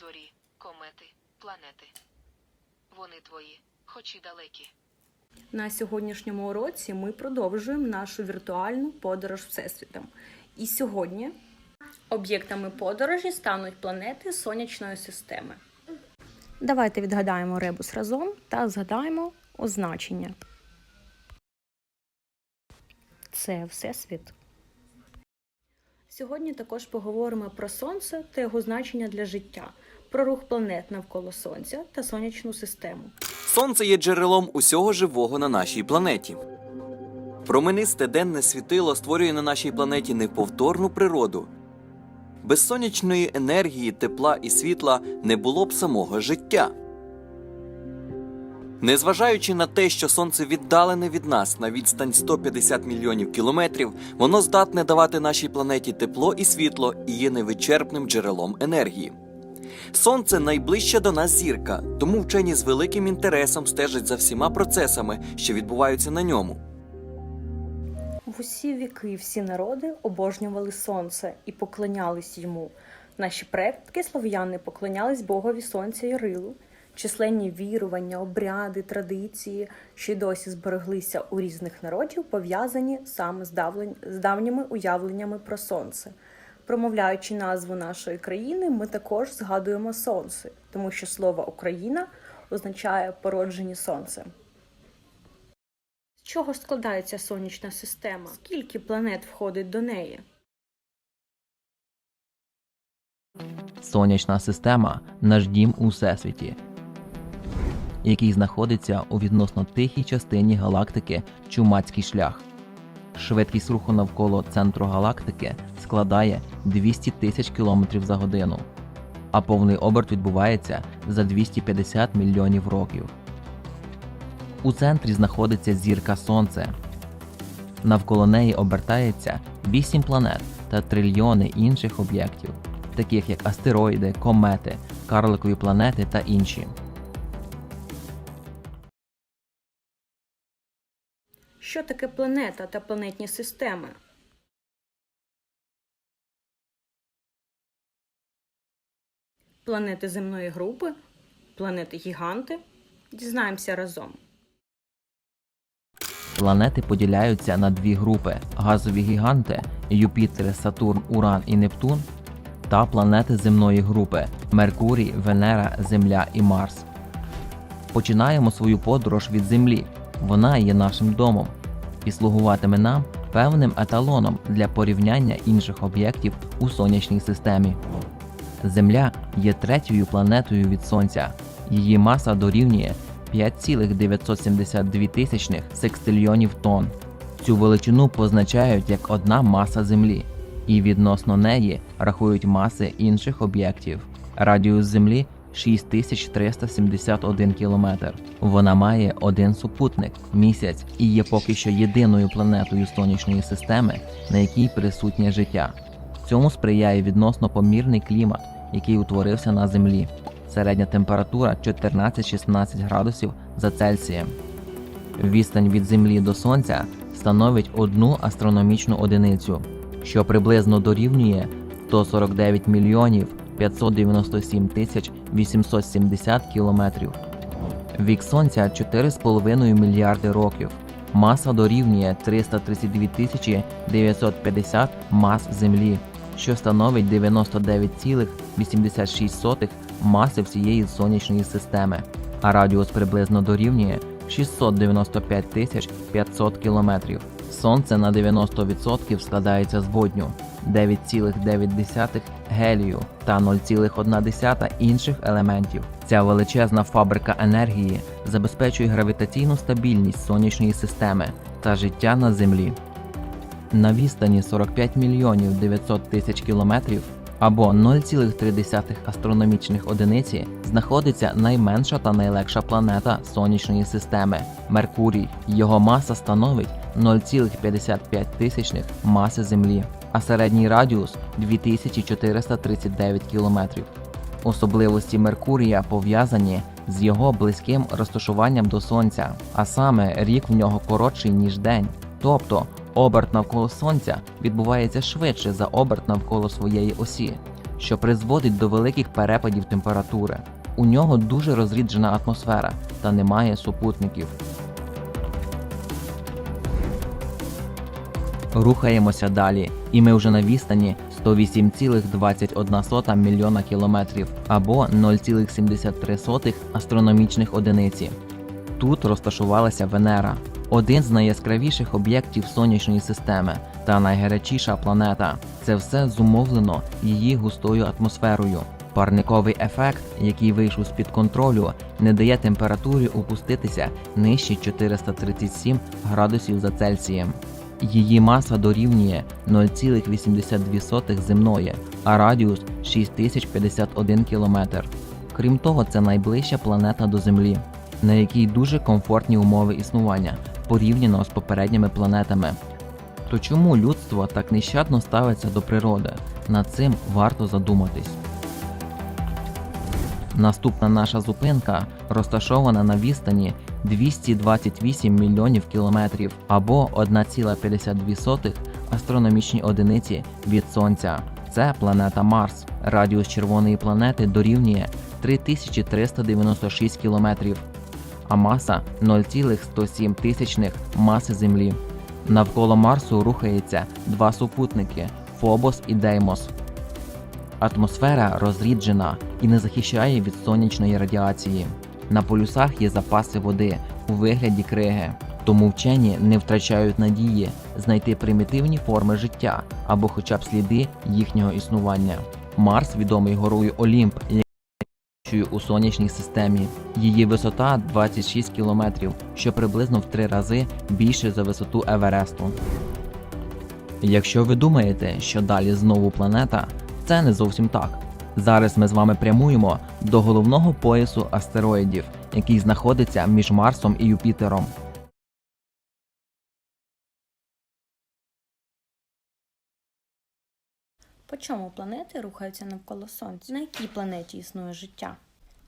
зорі, комети, планети. Вони твої, хоч і далекі. На сьогоднішньому уроці ми продовжуємо нашу віртуальну подорож Всесвітом. І сьогодні об'єктами подорожі стануть планети Сонячної системи. Давайте відгадаємо ребус разом та згадаємо означення. Це Всесвіт. Сьогодні також поговоримо про Сонце та його значення для життя, про рух планет навколо Сонця та сонячну систему. Сонце є джерелом усього живого на нашій планеті. Променисте денне світило створює на нашій планеті неповторну природу. Без сонячної енергії, тепла і світла не було б самого життя. Незважаючи на те, що сонце віддалене від нас на відстань 150 мільйонів кілометрів, воно здатне давати нашій планеті тепло і світло і є невичерпним джерелом енергії. Сонце найближча до нас зірка, тому вчені з великим інтересом стежать за всіма процесами, що відбуваються на ньому. В усі віки всі народи обожнювали сонце і поклонялись йому. Наші предки слов'яни поклонялись Богові сонця і рилу. Численні вірування, обряди, традиції, що й досі збереглися у різних народів, пов'язані саме з, давніми уявленнями про сонце. Промовляючи назву нашої країни, ми також згадуємо сонце, тому що слово Україна означає породжені сонцем. З чого складається сонячна система? Скільки планет входить до неї? Сонячна система наш дім у всесвіті, який знаходиться у відносно тихій частині галактики Чумацький шлях. Швидкість руху навколо центру галактики складає 200 тисяч кілометрів за годину, а повний оберт відбувається за 250 мільйонів років. У центрі знаходиться зірка Сонце. Навколо неї обертається 8 планет та трильйони інших об'єктів, таких як астероїди, комети, карликові планети та інші. Що таке планета та планетні системи? Планети земної групи, планети гіганти. Дізнаємося разом. Планети поділяються на дві групи: газові гіганти Юпітер, Сатурн, Уран і Нептун та планети земної групи Меркурій, Венера, Земля і Марс. Починаємо свою подорож від Землі. Вона є нашим домом і слугуватиме нам певним еталоном для порівняння інших об'єктів у сонячній системі. Земля є третьою планетою від Сонця. Її маса дорівнює 5,972 тисячних секстильйонів тонн. Цю величину позначають як одна маса Землі, і відносно неї рахують маси інших об'єктів. Радіус Землі 6371 кілометр. Вона має один супутник місяць і є поки що єдиною планетою сонячної системи, на якій присутнє життя. Цьому сприяє відносно помірний клімат, який утворився на Землі. Середня температура 14-16 градусів за Цельсієм. Відстань від Землі до Сонця становить одну астрономічну одиницю, що приблизно дорівнює 149 мільйонів 597 тисяч 870 кілометрів. Вік Сонця 4,5 мільярди років. Маса дорівнює 332 тисячі 950 мас Землі, що становить 99,86 маси всієї сонячної системи, а радіус приблизно дорівнює 695 тисяч 500 кілометрів. Сонце на 90% складається з водню, 9,9 гелію та 0,1 інших елементів. Ця величезна фабрика енергії забезпечує гравітаційну стабільність сонячної системи та життя на Землі. На відстані 45 мільйонів 900 тисяч кілометрів або 0,3 астрономічних одиниці знаходиться найменша та найлегша планета сонячної системи Меркурій. Його маса становить 0,55 маси Землі, а середній радіус 2439 кілометрів. Особливості Меркурія пов'язані з його близьким розташуванням до Сонця, а саме рік в нього коротший ніж день. Тобто оберт навколо Сонця відбувається швидше за оберт навколо своєї осі. що призводить до великих перепадів температури. У нього дуже розріджена атмосфера та немає супутників. Рухаємося далі, і ми вже на відстані 108,21 мільйона кілометрів або 0,73 астрономічних одиниці. Тут розташувалася Венера, один з найяскравіших об'єктів сонячної системи та найгарячіша планета. Це все зумовлено її густою атмосферою. Парниковий ефект, який вийшов з-під контролю, не дає температурі опуститися нижче 437 градусів за Цельсієм. Її маса дорівнює 0,82 земної, а радіус 6051 км. Крім того, це найближча планета до Землі, на якій дуже комфортні умови існування порівняно з попередніми планетами. То чому людство так нещадно ставиться до природи? Над цим варто задуматись. Наступна наша зупинка розташована на відстані 228 мільйонів кілометрів або 1,52 астрономічні одиниці від Сонця. Це планета Марс. Радіус червоної планети дорівнює 3396 кілометрів, а маса 0,107 тисячних маси Землі. Навколо Марсу рухається два супутники Фобос і Деймос. Атмосфера розріджена і не захищає від сонячної радіації. На полюсах є запаси води у вигляді криги, тому вчені не втрачають надії знайти примітивні форми життя або хоча б сліди їхнього існування. Марс відомий горою Олімп, у сонячній системі. Її висота 26 кілометрів, що приблизно в три рази більше за висоту Евересту. Якщо ви думаєте, що далі знову планета, це не зовсім так. Зараз ми з вами прямуємо до головного поясу астероїдів, який знаходиться між Марсом і Юпітером. По чому планети рухаються навколо Сонця? На якій планеті існує життя?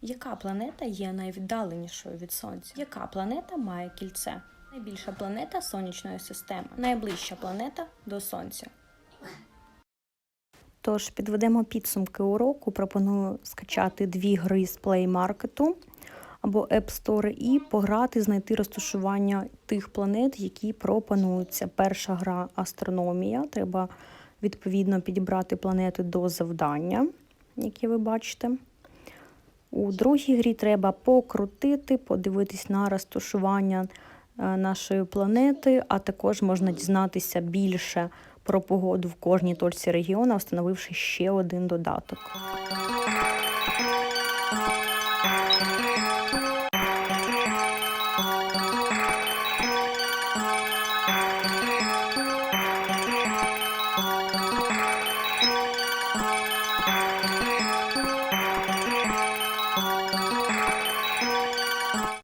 Яка планета є найвіддаленішою від Сонця? Яка планета має кільце? Найбільша планета сонячної системи, найближча планета до Сонця. Тож підведемо підсумки уроку. Пропоную скачати дві гри з Play Market або App Store і пограти, знайти розташування тих планет, які пропонуються. Перша гра астрономія. Треба відповідно підібрати планети до завдання, які ви бачите. У другій грі треба покрутити, подивитись на розташування е, нашої планети, а також можна дізнатися більше про погоду в кожній точці регіону, встановивши ще один додаток.